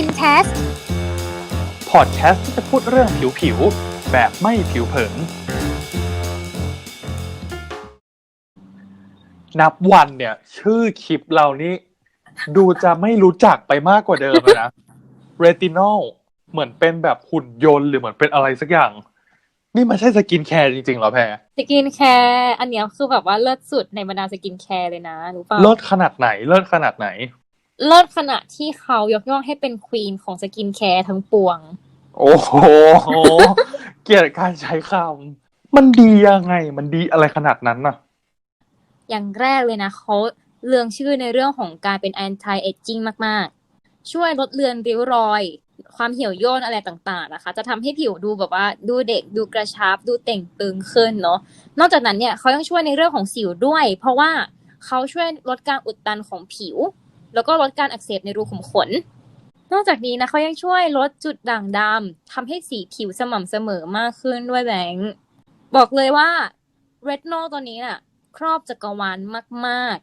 กินแคสพอดแคสต์ที่จะพูดเรื่องผิวๆแบบไม่ผิวเผิน นับวันเนี่ย ชื่อคลิปเรานี่ดูจะไม่รู้จักไปมากกว่าเดิมอะนะเรตินอลเหมือนเป็นแบบหุ่นยนต์หรือเหมือนเป็นอะไรสักอย่าง นี่มันใช่สกินแคร์จริงๆเหรอแพรสกินแคร์อันเนี้ยคือแบบว่าเลิศสุดในบรรดาสกินแคร์เลยนะรู้ป่ะเลิศขนาดไหนเลิศขนาดไหน เลิศขณะที่เขายกย่องให้เป็นควีนของสกินแคร์ทั้งปวง โอ้โห เกลียดการใช้คำมันดียังไง มันดีอะไรขนาดนั้นน่ะ อย่างแรกเลยนะเขาเลืองชื่อในเรื่องของการเป็น anti aging มาก ๆ ช่วยลดเลือนริ้วรอย ความเหี่ยวย่นอะไรต่าง ๆ นะคะ จะทำให้ผิวดูแบบว่าดูเด็กดูกระชับ ดูเต่งตึงขึ้นเนาะ นอกจากนั้นเนี่ยเขายังช่วยในเรื่องของสิวด้วย เพราะว่าเขาช่วยลดการอุดตันของผิว แล้วก็ลดการอักเสบในรูขุมขน นอกจากนี้นะเขายังช่วยลดจุดด่างดำทำให้สีผิวสม่ำเสมอมากขึ้นด้วยแบงค์บอกเลยว่าเรตโนตัวนี้น่ะ ครอบจักรวาลมาก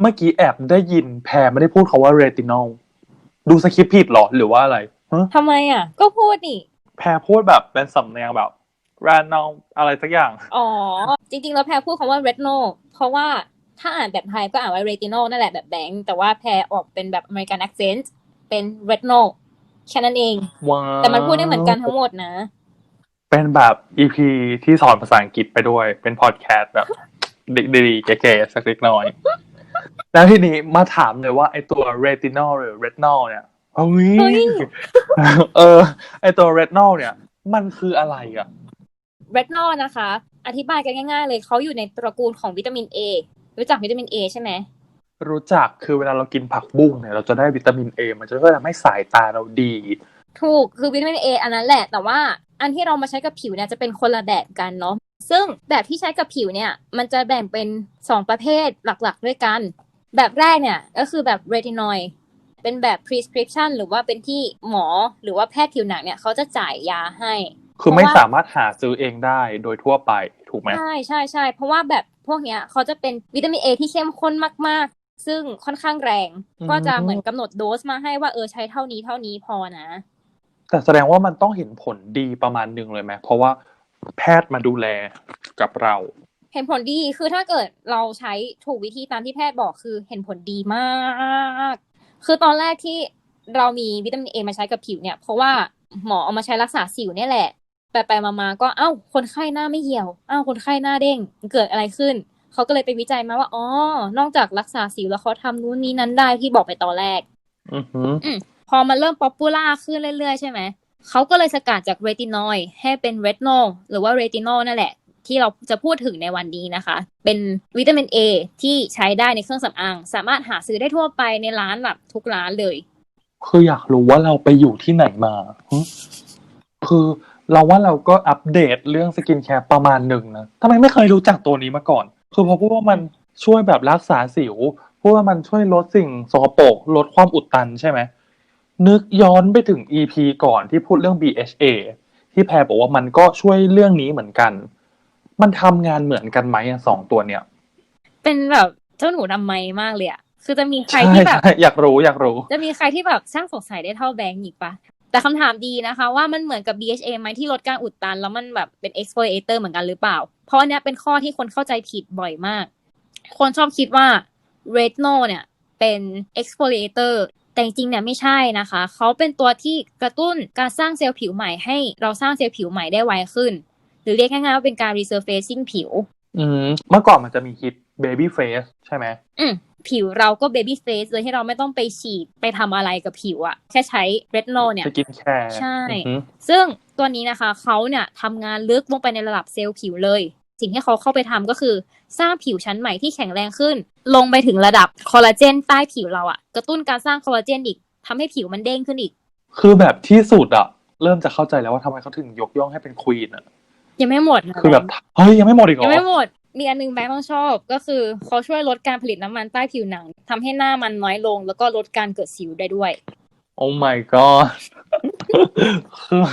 เมื่อกี้แอบได้ยินแพรไม่ได้พูดคาว่าเรตินอลดูสคริปต์ผิดเหรอหรือว่าอะไรฮะๆทำไมอะ ก็พูดนี่ แพรพูดแบบเป็นสำเนียงแบบแรนนอลอะไรสักอย่าง อ๋อ จริงๆ แล้วแพรพูดคำว่า retinol เพราะว่า ถ้าอ่านแบบไทยก็อ่านว่า retinol นั่นแหละแบบแบงค์แต่ว่าแพรออกเป็นแบบ American accent เป็น retinol แค่นั้นเองว้าวแต่มันพูดได้เหมือนกันทั้งหมดนะ เป็นแบบ EP ที่สอนภาษาอังกฤษไปด้วย เป็นพอดแคสต์แบบดีๆเก๋ๆสักเล็กน้อย แล้วทีนี้มาถามเลยว่าไอตัวเรตินอลหรือเรตนอลเนี่ยเฮ้ยเฮ้ยเออ ไอตัวเรตนอลเนี่ย มันคืออะไรอะ retinol นะคะ อธิบายกันง่าย ๆ เลยเขาอยู่ในตระกูลของวิตามิน A รู้จักวิตามิน A ใช่ไหมรู้จักคือเวลาเรากินผักบุ้งเนี่ยเราจะได้วิตามินเอมันจะช่วยทำให้สายตาเราดี ถูกคือวิตามิน A อันนั้นแหละ แต่ว่าอันที่เรามาใช้กับผิวเนี่ยจะเป็นคนละแบบกันเนาะซึ่งแบบที่ใช้กับผิวเนี่ย มันจะแบ่งเป็น 2 ประเภทหลักๆ ด้วยกัน แบบแรกเนี่ยก็คือแบบ retinol เป็นแบบ prescription หรือว่าเป็นที่หมอหรือว่าแพทย์ผิวหนังเนี่ยเขาจะจ่ายยาให้ คือไม่เพราะว่าสามารถหาซื้อเองได้โดยทั่วไปถูกไหมใช่ใช่ใช่เพราะว่าแบบพวกเนี้ยเขาจะเป็นวิตามิน A ที่เข้มข้นมากๆ ซึ่งค่อนข้างแรง ก็จะเหมือนกำหนดโดสมาให้ว่าเออใช้เท่านี้เท่านี้พอนะ แต่แสดงว่ามันต้องเห็นผลดีประมาณหนึ่งเลยไหมเพราะว่าแพทย์มาดูแลกับเรา เห็นผลดีคือถ้าเกิดเราใช้ถูกวิธีตามที่แพทย์บอกคือเห็นผลดีมาก คือตอนแรกที่เรามีวิตามินเอมาใช้กับผิวเนี่ย เพราะว่าหมอเอามาใช้รักษาสิวเนี่ยแหละ ไปไปๆมาๆก็เอ้า คนไข้หน้าไม่เหี่ยวเอ้าคนไข้หน้าเด้งเกิดอะไรขึ้น เขาก็เลยไปวิจัยมาว่าอ๋อนอกจากรักษาสิวแล้วเขาทำนู้นนี้นั้นได้ที่บอกไปตอนแรก อือหือพอมันเริ่มป๊อปปูล่าขึ้นเรื่อยๆ ใช่ไหมเขาก็เลยสกัดจากเรตินอยด์ให้เป็นเรตโนลหรือว่าเรตินอลนั่นแหละ ที่เราจะพูดถึงในวันนี้นะคะ เป็นวิตามิน A ที่ใช้ได้ในเครื่องสำอาง สามารถหาซื้อได้ทั่วไปในร้านแบบทุกร้านเลย คืออยากรู้ว่าเราไปอยู่ที่ไหนมาหึคือ เราว่าเราก็อัปเดตเรื่องสกินแคร์ประมาณหนึ่งนะทำไมไม่เคยรู้จักตัวนี้มาก่อน คือพอพูดว่ามันช่วยแบบรักษาสิวพูดว่ามันช่วยลดสิ่งสกปรกลดความอุดตันใช่ไหมนึกย้อนไปถึง EP ก่อนที่พูดเรื่อง BHA ที่แพรบอกว่ามันก็ช่วยเรื่องนี้เหมือนกัน มันทำงานเหมือนกันไหมอะสองตัวเนี่ย เป็นแบบเจ้าหนูดำไมมากเลยอะคือจะมีใครใช่ที่แบบใช่อยากรู้อยากรู้ จะมีใครที่แบบช่างสงสัยได้เท่าแบงค์อีกปะ แต่คำถามดีนะคะ ว่ามันเหมือนกับ BHA ไหมที่ลดการอุดตัน แล้วมันแบบเป็น exfoliator เหมือนกันหรือเปล่า เพราะอันเนี้ยเป็นข้อที่คนเข้าใจผิดบ่อยมาก คนชอบคิดว่า retinol เนี่ยเป็น exfoliator แต่จริงๆเนี่ยไม่ใช่นะคะ เขาเป็นตัวที่กระตุ้นการสร้างเซลล์ผิวใหม่ให้เราสร้างเซลล์ผิวใหม่ได้ไวขึ้น หรือเรียกง่ายๆว่าเป็นการ resurfacing ผิว อืมเมื่อก่อนมันจะมีฮิต baby face ใช่ไหมอืม ผิวเราก็ baby face โดยที่เราไม่ต้องไปฉีดไปทำอะไรกับผิวอะแค่ใช้ retinol เนี่ยสกินแคร์ใช่อือหือซึ่งตัวนี้นะคะเขาเนี่ยทำงานลึกลงไปในระดับเซลล์ผิวเลย สิ่งที่เขาเข้าไปทำก็คือสร้างผิวชั้นใหม่ที่แข็งแรงขึ้น ลงไปถึงระดับคอลลาเจนใต้ผิวเราอะกระตุ้นการสร้างคอลลาเจนอีกทำให้ผิวมันเด้งขึ้นอีก คือแบบที่สุดอะเริ่มจะเข้าใจแล้วว่าทำไมเขาถึงยกย่องให้เป็นควีนอะยังไม่หมดนะคือแบบเฮ้ยยังไม่หมดอีกเหรยัองไม่หมด มีอันนึงแบงค์ต้องชอบก็คือเขาช่วยลดการผลิตน้ำมันใต้ผิวหนังทำให้หน้ามันน้อยลง แล้วก็ลดการเกิดสิวได้ด้วย โอ้ my god คือ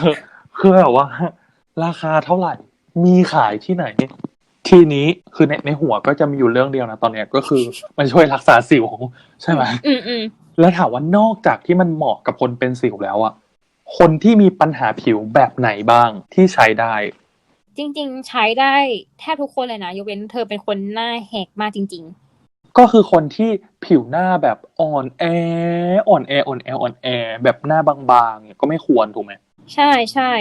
คือแบบว่า ราคาเท่าไหร่ มีขายที่ไหน ทีนี้คือในในหัวก็จะมีอยู่เรื่องเดียวนะตอนเนี้ยก็คือมันช่วยรักษาสิวใช่ไหมอืมอืมแล้วถามว่านอกจากที่มันเหมาะกับคนเป็นสิวแล้วอะคนที่มีปัญหาผิวแบบไหนบ้างที่ใช้ได้ จริง ๆ ใช้ได้แทบทุกคนเลยนะยกเว้นเธอเป็นคนหน้าแหกมากจริงก็คือคนที่ผิวหน้าแบบอ่อนแออ่อนแออ่อนแออ่อนแอแบบหน้าบางๆเนี่ยก็ไม่ควรถูกไหมๆใช่ใช่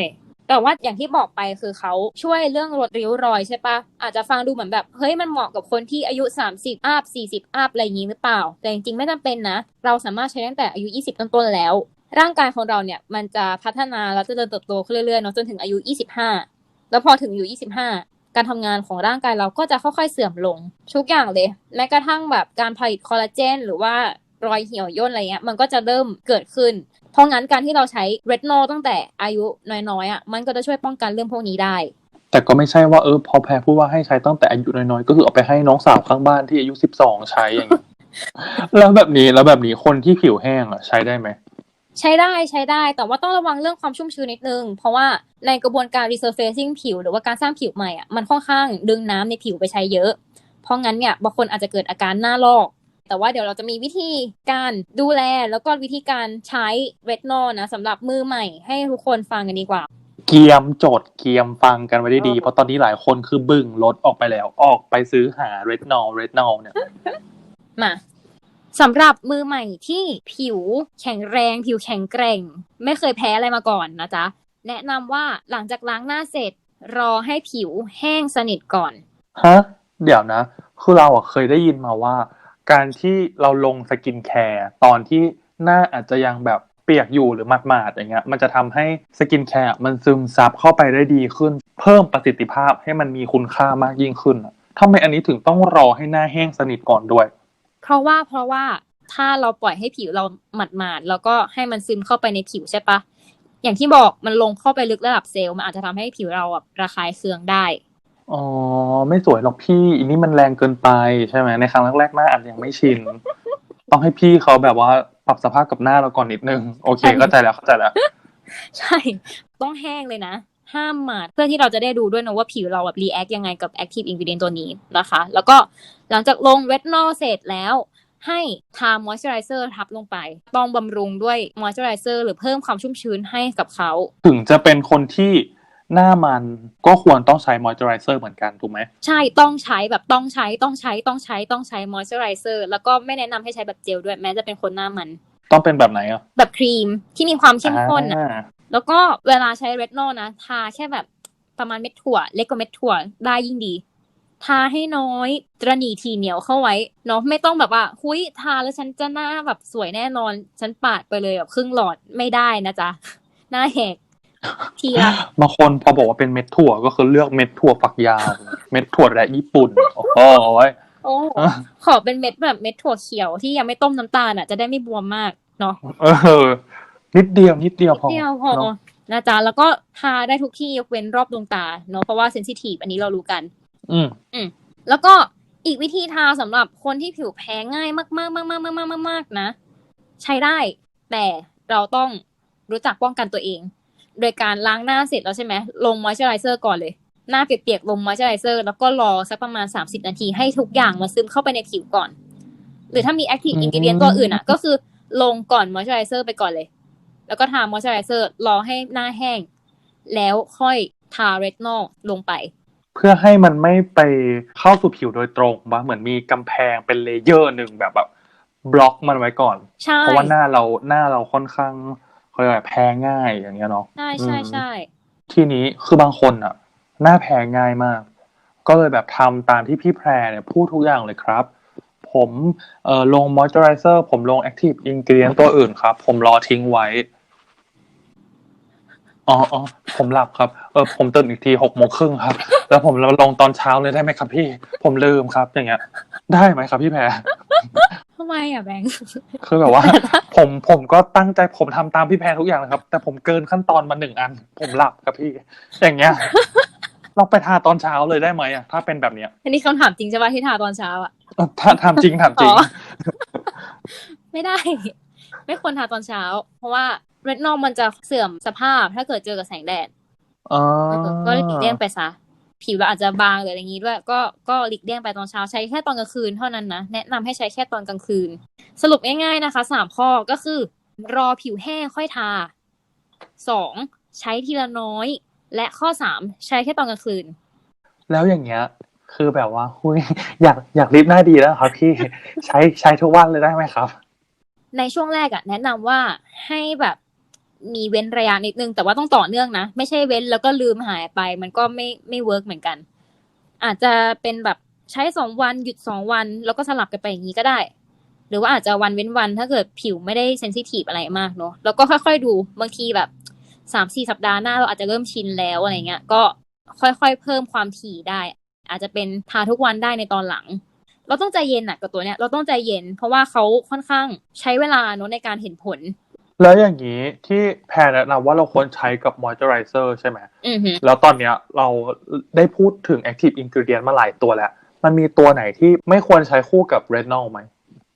แต่ว่าอย่างที่บอกไปคือเขาช่วยเรื่องลดริ้วรอยใช่ปะอาจจะฟังดูเหมือนแบบ เฮ้ยมันเหมาะกับคนที่อายุ 30อัพ40อัพอะไรอย่างนี้หรือเปล่า แต่จริงๆไม่จำเป็นนะ เราสามารถใช้ตั้งแต่อายุ 20 ต้นๆแล้ว ร่างกายของเราเนี่ยมันจะพัฒนาแล้วจะเจริญเติบโตขึ้นเรื่อยๆเนาะจนถึงอายุ 25 แล้วพอถึงอายุ25 การทำงานของร่างกายเราก็จะค่อยๆเสื่อมลงทุกอย่างเลย แม้กระทั่งแบบการผลิตคอลลาเจน หรือว่ารอยเหี่ยวย่นอะไรเงี้ยมันก็จะเริ่มเกิดขึ้น เพราะงั้นการที่เราใช้เรตโนตั้งแต่อายุน้อยๆอะมันก็จะช่วยป้องกันเรื่องพวกนี้ได้ แต่ก็ไม่ใช่ว่าเออพอแพรพูดว่าให้ใช้ตั้งแต่อายุน้อยๆ ก็คือเอาไปให้น้องสาวข้างบ้านที่อายุสิบสองใช้อย่างเงี้ยแล้วแบบนี้แล้วแบบนี้คนที่ผิวแห้งอะใช้ได้ไหม ใช้ได้ใช้ได้ แต่ว่าต้องระวังเรื่องความชุ่มชื้นนิดนึง เพราะว่าในกระบวนการ resurfacing ผิว หรือว่าการสร้างผิวใหม่อะมันค่อนข้างดึงน้ำในผิวไปใช้เยอะ เพราะงั้นเนี่ยบางคนอาจจะเกิดอาการหน้าลอก แต่ว่าเดี๋ยวเราจะมีวิธีการดูแล แล้วก็วิธีการใช้เรตโนนะสำหรับมือใหม่ให้ทุกคนฟังกันดีกว่าเกียมโจทย์เกียมฟังกันไว้ได้ดีเออเพราะตอนนี้หลายคนคือบึ่งรถออกไปแล้ว ออกไปซื้อหาเรดนอลเรดนอลเนี่ยมา สำหรับมือใหม่ที่ผิวแข็งแรง ผิวแข็งแกร่ง ไม่เคยแพ้อะไรมาก่อนนะจ๊ะ แนะนำว่าหลังจากล้างหน้าเสร็จ รอให้ผิวแห้งสนิทก่อนฮะเดี๋ยวนะ คือเราเคยได้ยินมาว่า การที่เราลงสกินแคร์ตอนที่หน้าอาจจะยังแบบเปียกอยู่หรือหมาดๆอย่างเงี้ย มันจะทำให้สกินแคร์มันซึมซับเข้าไปได้ดีขึ้น เพิ่มประสิทธิภาพให้มันมีคุณค่ามากยิ่งขึ้นอะทำไมอันนี้ถึงต้องรอให้หน้าแห้งสนิทก่อนด้วย เพราะว่าเพราะว่าถ้าเราปล่อยให้ผิวเราหมาดๆแล้วก็ให้มันซึมเข้าไปในผิวใช่ปะอย่างที่บอกมันลงเข้าไปลึกระดับเซลล์มันอาจจะทำให้ผิวเราแบบระคายเคืองได้ อ๋อ ไม่สวยหรอกพี่อันนี้มันแรงเกินไปใช่ไหมในครั้งแรกๆหน้าอาจจะยังไม่ชิน ต้องให้พี่เขาแบบว่าปรับสภาพกับหน้าเราก่อนนิดนึง โอเคเข้าใจแล้วเข้าใจแล้ว ใช่ ต้องแห้งเลยนะ ห้ามหมาดเพื่อที่เราจะได้ดูด้วยนะว่าผิวเราแบบรีแอคยังไงกับ active ingredient ตัวนี้นะคะ แล้วก็หลังจากลงเวทนอลเสร็จแล้วให้ทามอยส์เจอไรเซอร์ทับลงไป ต้องบำรุงด้วยมอยส์เจอไรเซอร์หรือเพิ่มความชุ่มชื้นให้กับเขา ถึงจะเป็นคนที่หน้ามันก็ควรต้องใช้มอยเจอไรเซอร์เหมือนกัน ถูกไหม ใช่ต้องใช้แบบต้องใช้ต้องใช้ต้องใช้ต้องใช้มอยส์เจอไรเซอร์แล้วก็ไม่แนะนำให้ใช้แบบเจลด้วยแม้จะเป็นคนหน้ามัน ต้องเป็นแบบไหนอะ แบบครีมที่มีความเข้มข้นอะอ่า แล้วก็เวลาใช้เรตโนนะ ทาแค่แบบประมาณเม็ดถั่ว เล็กกว่าเม็ดถั่วได้ยิ่งดี ทาให้น้อยตระหนีทีเหนียวเข้าไว้เนาะไม่ต้องแบบว่าหุยทาแล้วฉันจะหน้าแบบสวยแน่นอน ฉันปาดไปเลยแบบครึ่งหลอดไม่ได้นะจ๊ะ หน้าแหกทีละบางคนพอบอกว่าเป็นเม็ดถั่วก็คือเลือกเม็ดถั่วฝักยาว เม็ดถั่วแระญี่ปุ่นโอ้โหโอ้ขอเป็นเม็ดแบบเม็ดถั่วเขียวที่ยังไม่ต้มน้ำตาลอะจะได้ไม่บวมมากเนาะเออ นิดเดียวนิดเดียวพอเดียวพอเนอะนะจ๊ะแล้วก็ทาได้ทุกที่ยกเว้นรอบดวงตาเนาะเพราะว่าเซนซิทีฟอันนี้เรารู้กัน อืม แล้วก็อีกวิธีทาสำหรับคนที่ผิวแพ้ง่ายมากๆมากๆมากๆมากๆมากๆนะ ใช้ได้แต่เราต้องรู้จักป้องกันตัวเอง โดยการล้างหน้าเสร็จแล้วใช่ไหมลงมอยเจอไรเซอร์ก่อนเลย หน้าเปียกๆลงมอยเจอไรเซอร์แล้วก็รอสักประมาณ 30 นาทีให้ทุกอย่างมันซึมเข้าไปในผิวก่อน หรือถ้ามีแอคทีฟอืม อินกิเดียนตัวอื่นอะ ก็คือลงก่อนมอยเจอไรเซอร์ไปก่อนเลย แล้วก็ทามอยเจอไรเซอร์รอให้หน้าแห้ง แล้วค่อยทาเรตนอลลงไป เพื่อให้มันไม่ไปเข้าสู่ผิวโดยตรงปะเหมือนมีกำแพงเป็นเลเยอร์หนึ่งแบบแบบบล็อกมันไว้ก่อน ใช่ เพราะว่าหน้าเราหน้าเราค่อนข้างเขาเรียกอะไรแพ้ง่ายอย่างเงี้ยเนาะใช่ใช่ใช่ทีนี้คือบางคนอะ หน้าแพ้ง่ายมาก ก็เลยแบบทำตามที่พี่แพรเนี่ยพูดทุกอย่างเลยครับ ผมเอ่อลงมอยเจอไรเซอร์ผมลงแอคทีฟอินกิเดียนตัวอื่นครับ ผมรอทิ้งไว้ อ๋ออ๋อผมหลับครับเออผมตื่นอีกทีหกโมงครึ่งครับ แล้วผมลงตอนเช้าเลยได้ไหมครับพี่ ผมลืมครับ อย่างเงี้ย ได้ไหมครับพี่แพรทำไมอะแบงค์คือแบบว่า ผมผมก็ตั้งใจผมทำตามพี่แพรทุกอย่างเลยครับ แต่ผมเกินขั้นตอนมาหนึ่งอัน ผมหลับครับพี่ อย่างเงี้ยเราไปทาตอนเช้าเลยได้ไหมอะถ้าเป็นแบบเนี้ย อันนี้คำถามจริงใช่ป่ะที่ทาตอนเช้าอะเออถ้าทำจริงทำจริงอ๋อไม่ได้ ไม่ควรทาตอนเช้า เพราะว่า เรตนอลมันจะเสื่อมสภาพถ้าเกิดเจอกับแสงแดดอ๋อเออก็เลยหลีกเลี่ยงไปซะผิวเราอาจจะบางหรืออะไรอย่างนี้ด้วย ก็ก็หลีกเลี่ยงไปตอนเช้าใช้แค่ตอนกลางคืนเท่านั้นนะแนะนำให้ใช้แค่ตอนกลางคืน สรุปง่ายๆนะคะสามข้อก็คือ รอผิวแห้งค่อยทาสองใช้ทีละน้อย และข้อสามใช้แค่ตอนกลางคืน แล้วอย่างเงี้ย คือแบบว่าหุยอยากอยากรีบหน้าดีแล้วครับพี่ใช้ใช้ทุกวันเลยได้ไหมครับ ในช่วงแรกอะแนะนำว่าให้แบบ มีเว้นระยะนิดนึง แต่ว่าต้องต่อเนื่องนะ ไม่ใช่เว้นแล้วก็ลืมหายไป มันก็ไม่ไม่เวิร์กเหมือนกัน อาจจะเป็นแบบใช้สองวันหยุดสองวัน แล้วก็สลับกันไปอย่างนี้ก็ได้ หรือว่าอาจจะวันเว้นวันถ้าเกิดผิวไม่ได้เซนซิทีฟอะไรมากเนอะแล้วก็ค่อยๆดูบางทีแบบสามสี่สัปดาห์หน้าเราอาจจะเริ่มชินแล้วอะไรเงี้ย ก็ค่อยๆเพิ่มความถี่ได้ อาจจะเป็นทาทุกวันได้ในตอนหลัง เราต้องใจเย็นอะกับตัวเนี้ย เราต้องใจเย็น เพราะว่าเขาค่อนข้างใช้เวลาเนอะในการเห็นผล แล้วอย่างนี้ที่แพรแนะนำว่าเราควรใช้กับมอยเจอไรเซอร์ใช่ไหม อือหือแล้วตอนเนี้ยเราได้พูดถึง Active Ingredient มาหลายตัวแล้ว มันมีตัวไหนที่ไม่ควรใช้คู่กับ Retinol ไหม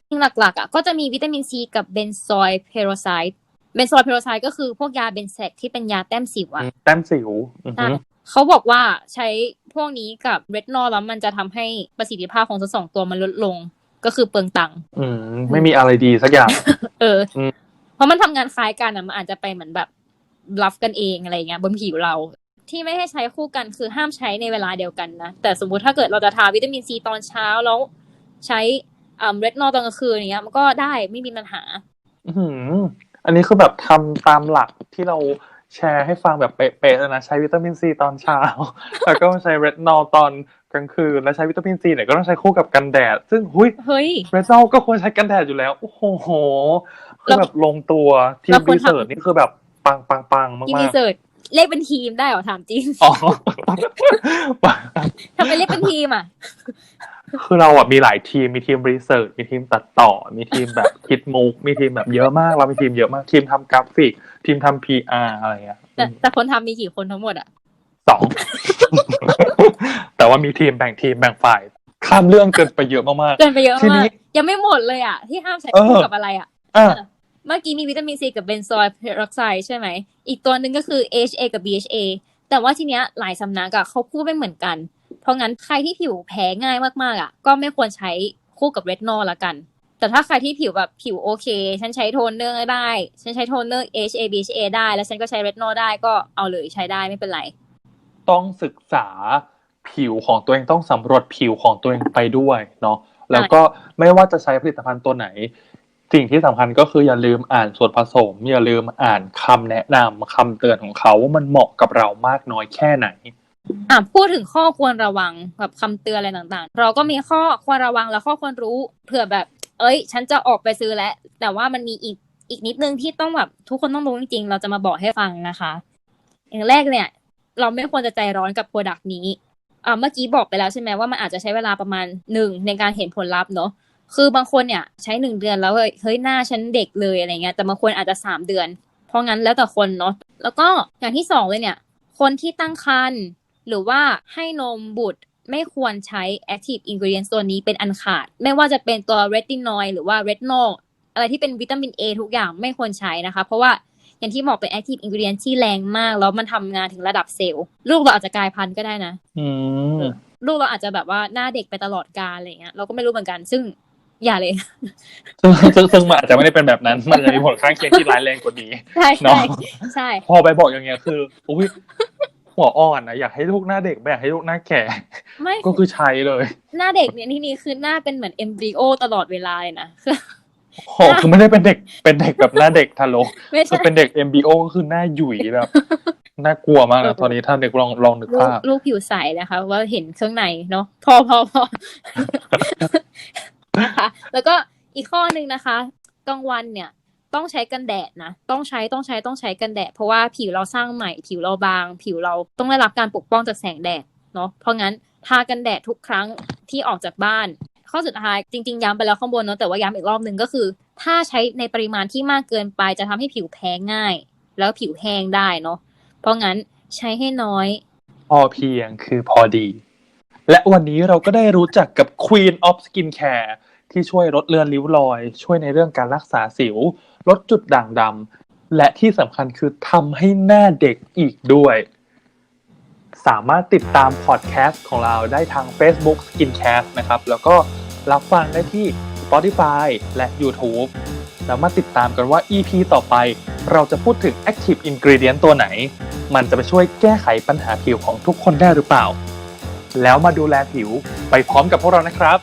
จริงหลักๆอะก็จะมีวิตามินซีกับเบนซอยเพโรไซด์เบนซอยเพโรไซด์ก็คือพวกยาเบนแซกที่เป็นยาแต้มสิวอะ แต้มสิวอือใช่ฮึ เขาบอกว่าใช้พวกนี้กับเรทนอลแล้วมันจะทำให้ประสิทธิภาพของทั้งสองตัวมันลดลง ก็คือเปลืองตังค์อืม ไม่มีอะไรดีสักอย่าง เอออม เพราะมันทำงานคล้ายกันอะมันอาจจะไปเหมือนแบบรับกันเองอะไรเงี้ยบนผิวเรา ที่ไม่ให้ใช้คู่กันคือห้ามใช้ในเวลาเดียวกันนะ แต่สมมุติถ้าเกิดเราจะทาวิตามินซีตอนเช้าแล้วใช้อ่าเรทนอลตอนกลางคืนอย่างเงี้ย มันก็ได้ไม่มีปัญหา อื้อหืออันนี้คือแบบทำตามหลักที่เราแชร์ให้ฟังแบบเป๊ะๆเลยนะใช้วิตามินซีตอนเช้า แล้วก็ใช้เรตนอลตอนกลางคืนแล้วใช้วิตามินซีเนี่ยก็ต้องใช้คู่กับกันแดด ซึ่งหุยเฮ้ยเรตนอลก็ควรใช้กันแดดอยู่แล้ว โอ้โห คือแบบลงตัวทีเรามควรรีทำเสิร์ชนี่คือแบบปังปังปังมากทีมรีๆเสิร์ชเลขเป็นทีมได้เหรอถามจริงอ๋อทำไมเลขเป็นทีมอะ คือเราอะมีหลายทีมมีทีมรีเสิร์ชมีทีมตัดต่อ มีทีมแบบคิดมุกมีทีมแบบเยอะมาก เรามีทีมเยอะมากทีมทำกราฟิก ทีมทำพีอาร์อะไรเงี้ยแต่แต่คนทำมีกี่คนทั้งหมดอะสองแต่ว่ามีทีมแบ่งทีมแบ่งฝ่ายข้ามเรื่องเกินไปเยอะมากเกินไปเยอะทีมานี้กยังไม่หมดเลยอะที่ห้ามใช้เออคู่กับอะไรอะๆอะ เมื่อกี้มีวิตามินซีกับเบนซอยเพโรอกไซด์ใช่ไหม อีกตัวหนึ่งก็คือ HA กับ BHA แต่ว่าทีเนี้ยหลายสำนักอะเขาพูดไม่เหมือนกัน เพราะงั้นใครที่ผิวแพ้ง่ายมากๆอะก็ไม่ควรใช้คู่กับเรทนอลละกัน แต่ถ้าใครที่ผิวแบบผิวโอเค ฉันใช้โทนเนอร์ได้ ฉันใช้โทนเนอร์ HA BHA ได้ แล้วฉันก็ใช้เรทนอลได้ก็เอาเลยใช้ได้ไม่เป็นไร ต้องศึกษาผิวของตัวเองต้องสำรวจผิวของตัวเองไปด้วยเนาะแล้วก็ไม่ว่าจะใช้ผลิตภัณฑ์ตัวไหน สิ่งที่สำคัญก็คืออย่าลืมอ่านส่วนผสม อย่าลืมอ่านคำแนะนำคำเตือนของเขาว่ามันเหมาะกับเรามากน้อยแค่ไหนอะพูดถึงข้อควรระวังแบบคำเตือนอะไรต่างๆ เราก็มีข้อควรระวังและข้อควรรู้เผื่อแบบ เอ้ย ฉันจะออกไปซื้อแล้วแต่ว่ามันมีอีกอีกนิดนึงที่ต้องแบบทุกคนต้องรู้จริงๆ เราจะมาบอกให้ฟังนะคะ อย่างแรกเนี่ย เราไม่ควรจะใจร้อนกับโปรดักต์นี้อ่าเมื่อกี้บอกไปแล้วใช่ไหมว่ามันอาจจะใช้เวลาประมาณหนึ่งในการเห็นผลลัพธ์เนาะ คือบางคนเนี่ยใช้หนึ่งเดือนแล้วเฮ้ยเฮ้ยหน้าฉันเด็กเลยอะไรเงี้ย แต่บางคนอาจจะสามเดือน เพราะงั้นแล้วแต่คนเนาะแล้วก็อย่างที่สองเลยเนี่ย คนที่ตั้งครรภ์หรือว่าให้นมบุตรไม่ควรใช้ active ingredient ตัวนี้เป็นอันขาด ไม่ว่าจะเป็นตัว retinol หรือว่า retinol อะไรที่เป็นวิตามิน A ทุกอย่างไม่ควรใช้นะคะ เพราะว่าอย่างที่บอกเป็น active ingredient ที่แรงมาก แล้วมันทำงานถึงระดับเซลล์ลูกเราอาจจะกลายพันธุ์ก็ได้นะอืมลูกเราอาจจะแบบว่าหน้าเด็กไปตลอดกาลอะไรเงี้ยเราก็ไม่รู้เหมือนกัน ซึ่ง อย่าเลย ซึ่งซึ่งซึ่งมันอาจจะไม่ได้เป็นแบบนั้น มันจะมีผลข้างเคียงที่ร้ายแรงกว่านี้ ใช่เนาะใช่ใช่ พอไปบอกอย่างเงี้ยคืออุ้ยหัวอ่อนนะอยากให้ลูกหน้าเด็กไม่อยากให้ลูกหน้าแก่ ไม่ก็คือใช้เลยหน้าเด็กเนี่ยที่นี่คือหน้าเป็นเหมือนเอมบริโอตลอดเวลาเลยนะคือโหคือไม่ได้เป็นเด็กเป็นเด็กแบบหน้าเด็กทารกไม่คือใช่ เป็นเด็ก MBO ก็คือหน้าหยุ่ยแบบน่ากลัวมากนะตอนนี้ถ้าเด็กลองลองนึกลูกภาพ ลูกผิวใสนะคะ ว่าเห็นเครื่องในเนาะพอพอพอ นะคะ แล้วก็อีกข้อหนึ่งนะคะกลางวันเนี่ยต้องใช้กันแดดนะ ต้องใช้ต้องใช้ต้องใช้กันแดด เพราะว่าผิวเราสร้างใหม่ ผิวเราบาง ผิวเราต้องได้รับการปกป้องจากแสงแดดเนาะเพราะงั้นทากันแดดทุกครั้งที่ออกจากบ้าน ข้อสุดท้ายจริง ๆย้ำไปแล้วข้างบนเนาะแต่ว่าย้ำอีกรอบหนึ่งก็คือ ถ้าใช้ในปริมาณที่มากเกินไปจะทำให้ผิวแพ้ง่าย แล้วผิวแห้งได้เนาะเพราะงั้นใช้ให้น้อย พอเพียงคือพอดี และวันนี้เราก็ได้รู้จักกับ Queen of Skincare ที่ช่วยลดเลือนริ้วรอย ช่วยในเรื่องการรักษาสิว ลดจุดด่างดำและที่สำคัญคือทำให้หน้าเด็กอีกด้วย สามารถติดตามพอดแคสต์ของเราได้ทาง Facebook Skincast นะครับ แล้วก็รับฟังได้ที่ Spotify และ YouTube แล้วมาติดตามกันว่า EP ต่อไป เราจะพูดถึง Active Ingredient ตัวไหน มันจะไปช่วยแก้ไขปัญหาผิวของทุกคนได้หรือเปล่า แล้วมาดูแลผิวไปพร้อมกับพวกเรานะครับ